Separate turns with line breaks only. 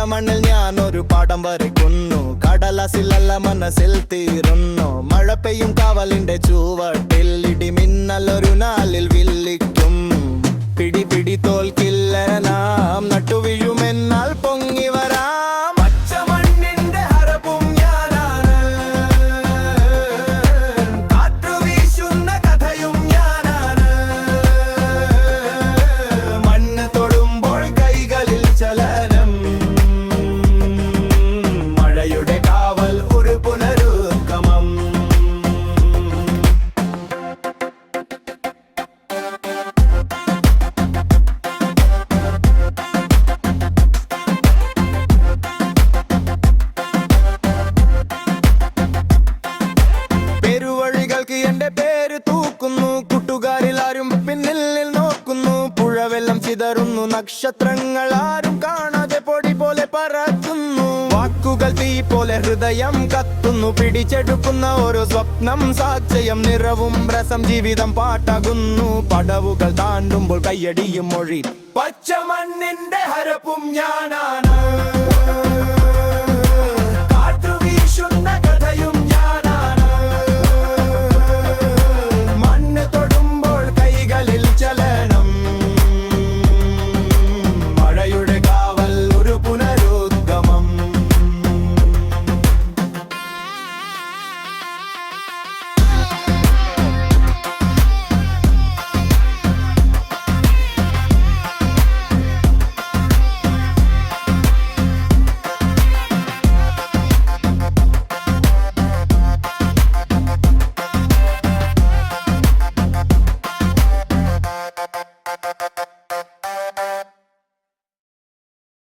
മണ്ണിൽ ഞാൻ ഒരു പാടം വരയ്ക്കുന്നു കടലാസിലല്ല മനസ്സിൽ തീരുന്നു. മഴ പെയ്യും കാവലിന്റെ ചുവട്ടിൽ ചിതറുന്നു നക്ഷത്രങ്ങൾ ആരും കാണാതെ പൊടി പോലെ പറക്കുന്നു. വാക്കുകൾ തീ പോലെ ഹൃദയം കത്തുന്നു. പിടിച്ചെടുക്കുന്ന ഓരോ സ്വപ്നം സാക്ഷ്യം നിറവും രസം ജീവിതം പാട്ടാകുന്നു. പടവുകൾ താണ്ടുമ്പോൾ കയ്യടിയും മൊഴി. പച്ചമണ്ണിന്റെ ഹരപ്പും ഞാനാണ്.